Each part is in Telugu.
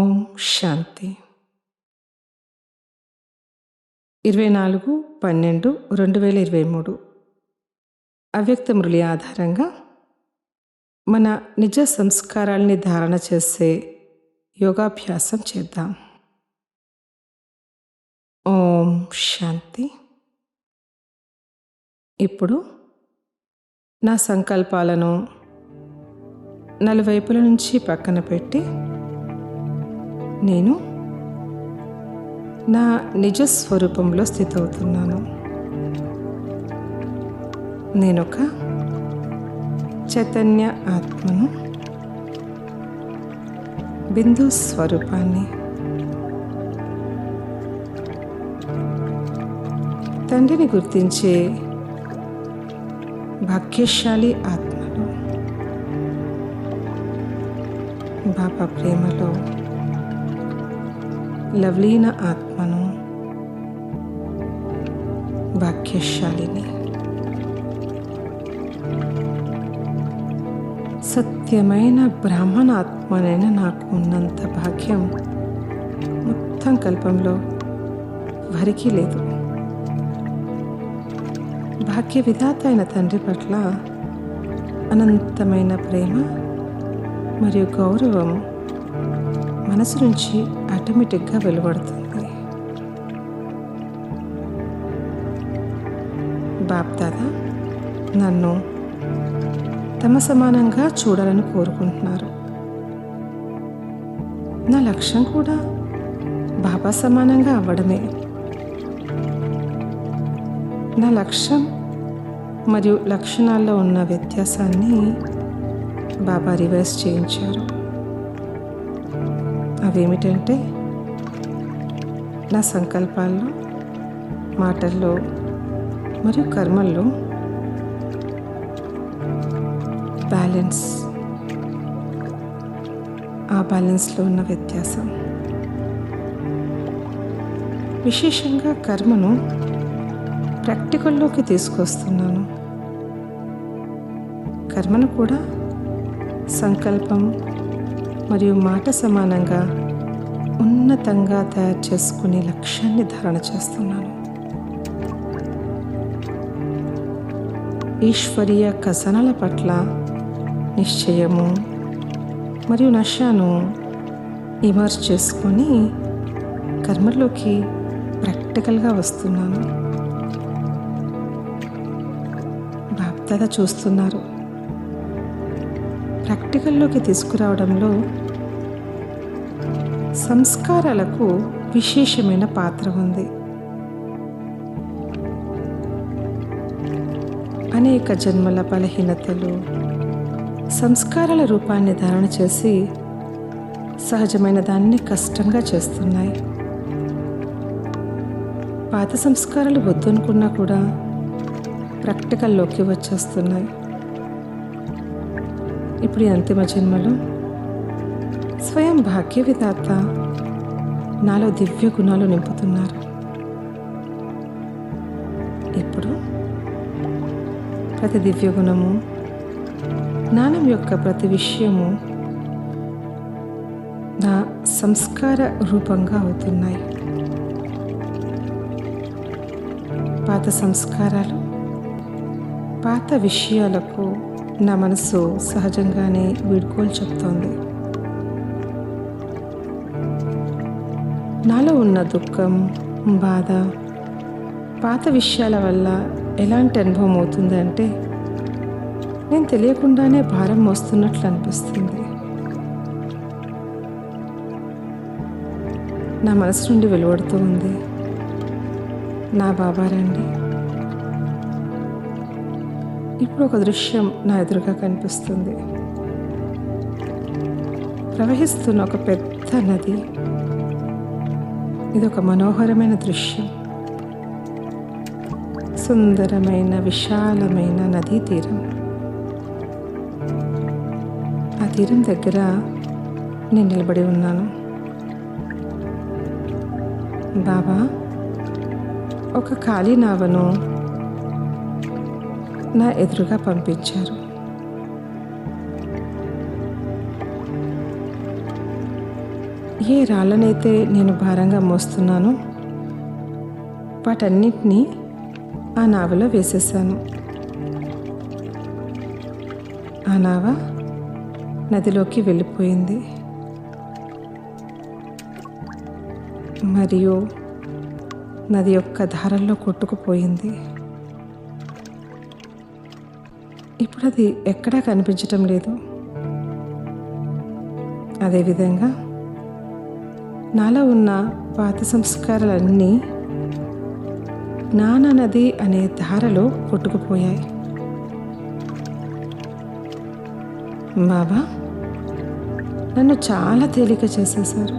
ఓం శాంతి. ఇరవై నాలుగు పన్నెండు రెండు వేల ఇరవై మూడు. అవ్యక్త మురళి ఆధారంగా మన నిజ సంస్కారాల్ని ధారణ చేసే యోగాభ్యాసం చేద్దాం. ఓం శాంతి. ఇప్పుడు నా సంకల్పాలను నలువైపుల నుంచి పక్కన పెట్టి నేను నా నిజ స్వరూపంలో స్థితవుతున్నాను. నేనొక చైతన్య ఆత్మను బిందు స్వరూపాన్ని తండ్రిని గుర్తించే భాగ్యశాలి ఆత్మను బాబా ప్రేమలో లవ్లీన ఆత్మను భాగ్యశాలిని సత్యమైన బ్రాహ్మణ ఆత్మనైనా నాకు ఉన్నంత భాగ్యం మొత్తం కల్పంలో వరికి లేదు. భాగ్య విధాత అయిన తండ్రి పట్ల అనంతమైన ప్రేమ మరియు గౌరవం మనసు నుంచి ఆటోమేటిక్గా వెలువడుతుంది. బాప్దాదా నన్ను తమ సమానంగా చూడాలని కోరుకుంటున్నారు. నా లక్ష్యం కూడా బాబా సమానంగా అవ్వడమే. నా లక్ష్యం మరియు లక్షణాల్లో ఉన్న వ్యత్యాసాన్ని బాబా రివర్స్ చేయించారు. అవేమిటంటే నా సంకల్పాల్లో మాటల్లో మరియు కర్మల్లో బ్యాలెన్స్ ఆ బ్యాలెన్స్లో ఉన్న వ్యత్యాసం. విశేషంగా కర్మను ప్రాక్టికల్లోకి తీసుకొస్తున్నాను. కర్మను కూడా సంకల్పం మరియు మాట సమానంగా ఉన్నతంగా తయారు చేసుకునే లక్ష్యాన్ని ధారణ చేస్తున్నాను. ఈశ్వరీయ కథనాల పట్ల నిశ్చయము మరియు నశాను ఇమర్స్ చేసుకొని కర్మలోకి ప్రాక్టికల్గా వస్తున్నాను. బాప్దాద చూస్తున్నారు. ప్రాక్టికల్లోకి తీసుకురావడంలో సంస్కారాలకు విశేషమైన పాత్ర ఉంది. అనేక జన్మల బలహీనతలు సంస్కారాల రూపాన్ని ధారణ చేసి సహజమైన దాన్ని కష్టంగా చేస్తున్నాయి. పాత సంస్కారాలు వద్దనుకున్నా కూడా ప్రాక్టికల్లోకి వచ్చేస్తున్నాయి. ఇప్పుడు అంతిమ జన్మలో స్వయం భాగ్య విధాత నాలో దివ్య గుణాలు నింపుతున్నారు. ఇప్పుడు ప్రతి దివ్య గుణము జ్ఞానం యొక్క ప్రతి విషయము నా సంస్కార రూపంగా అవుతున్నాయి. పాత సంస్కారాలు పాత విషయాలకు నా మనసు సహజంగానే వీడ్కోలు చెప్తోంది. నాలో ఉన్న దుఃఖం బాధ పాత విషయాల వల్ల ఎలాంటి అనుభవం అవుతుంది అంటే నేను తెలియకుండానే భారం మోస్తున్నట్లు అనిపిస్తుంది. నా మనసు నుండి వెలువడుతూ ఉంది. నా బాబా రండి. ఇప్పుడు ఒక దృశ్యం నా ఎదురుగా కనిపిస్తుంది. ప్రవహిస్తున్న ఒక పెద్ద నది. ఇది ఒక మనోహరమైన దృశ్యం. సుందరమైన విశాలమైన నదీ తీరం. ఆ తీరం దగ్గర నేను నిలబడి ఉన్నాను. బాబా ఒక ఖాళీ నావను నా ఎదురుగా పంపించారు. ఏ రాళ్ళనైతే నేను భారంగా మోస్తున్నానో వాటన్నిటినీ ఆ నావలో వేసేసాను. ఆ నావ నదిలోకి వెళ్ళిపోయింది. మరియు నది యొక్క ధారల్లో కొట్టుకుపోయింది. ఇప్పుడు అది ఎక్కడా కనిపించటం లేదు. అదేవిధంగా నాలో ఉన్న పాత సంస్కారాలన్నీ నానా నది అనే ధారలో కొట్టుకుపోయాయి. బాబా నన్ను చాలా తేలిక చేసేశారు.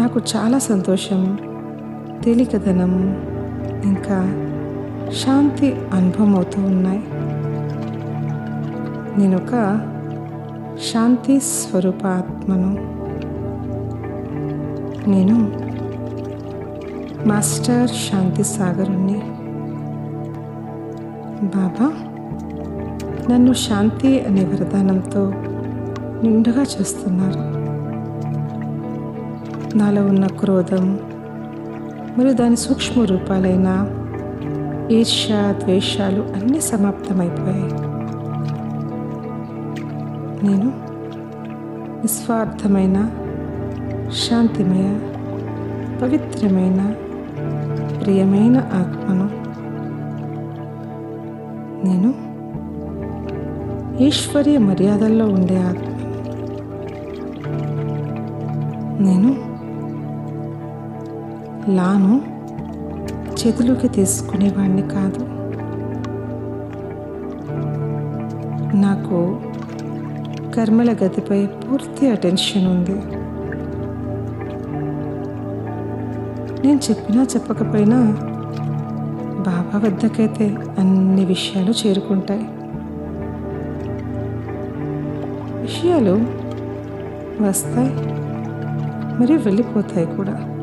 నాకు చాలా సంతోషం తేలికదనం ఇంకా శాంతి అనుభవం అవుతూ ఉన్నాయి. నేను ఒక శాంతి స్వరూపాత్మను నేను మాస్టర్ శాంతి సాగరుణ్ణి. బాబా నన్ను శాంతి అనే వరదానంతో నిండుగా చేస్తున్నారు. నాలో ఉన్న క్రోధం మరియు దాని సూక్ష్మ రూపాలైన ఈర్ష్య ద్వేషాలు అన్నీ సమాప్తమైపోయాయి. నేను నిస్వార్థమైన శాంతిమయ పవిత్రమైన ప్రియమైన ఆత్మను నేను ఈశ్వర్య మర్యాదల్లో ఉండే ఆత్మ నేను లాను చేతిలోకి తీసుకునేవాడిని కాదు. నాకు కర్మల గతిపై పూర్తి అటెన్షన్ ఉంది. నేను చెప్పినా చెప్పకపోయినా బాబా వద్దకైతే అన్ని విషయాలు చేరుకుంటాయి. విషయాలు వస్తాయి మరియు వెళ్ళిపోతాయి కూడా.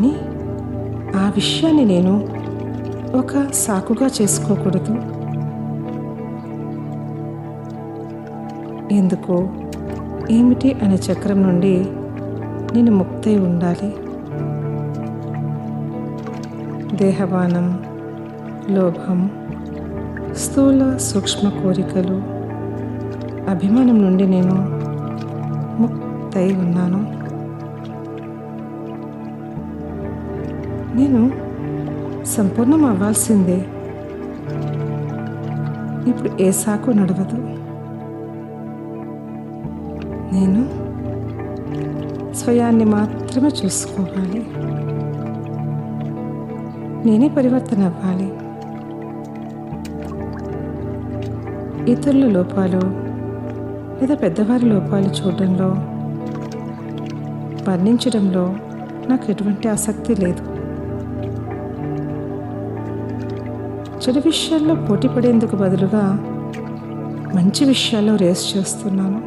కానీ ఆ విషయాన్ని నేను ఒక సాకుగా చేసుకోకూడదు. ఎందుకు ఏమిటి అనే చక్రం నుండి నేను ముక్తై ఉండాలి. దేహవానం లోభం స్థూల సూక్ష్మ కోరికలు అభిమానం నుండి నేను ముక్తై ఉన్నాను. నేను సంపూర్ణం అవ్వాల్సిందే. ఇప్పుడు ఏ సాకు నడవదు. నేను స్వయాన్ని మాత్రమే చూసుకోవాలి. నేనే పరివర్తన అవ్వాలి. ఇతరుల లోపాలు లేదా పెద్దవారి లోపాలు చూడడంలో వర్ణించడంలో నాకు ఎటువంటి ఆసక్తి లేదు. చెడు విషయాల్లో పోటీ పడేందుకు బదులుగా మంచి విషయాల్లో రేస్ చేస్తున్నాను.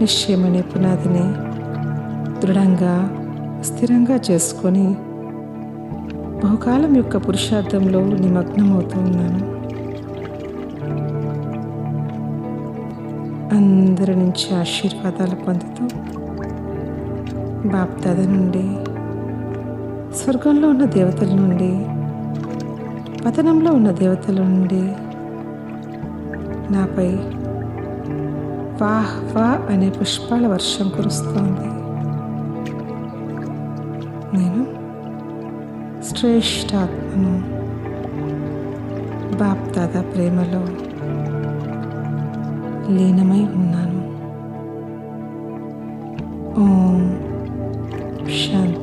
నిశ్చయమనే పునాదిని దృఢంగా స్థిరంగా చేసుకొని బహుకాలం యొక్క పురుషార్థంలో నిమగ్నమవుతూ ఉన్నాను. అందరి నుంచి ఆశీర్వాదాలు పొందుతూ బాప్దాద నుండి స్వర్గంలో ఉన్న దేవతల నుండి పతనంలో ఉన్న దేవతల నుండి నాపై వాహ్ వా అనే పుష్పాల వర్షం కురుస్తోంది. నేను శ్రేష్టాత్మను బాప్దాదా ప్రేమలో లీనమై ఉన్నాను. ఓం శాంతి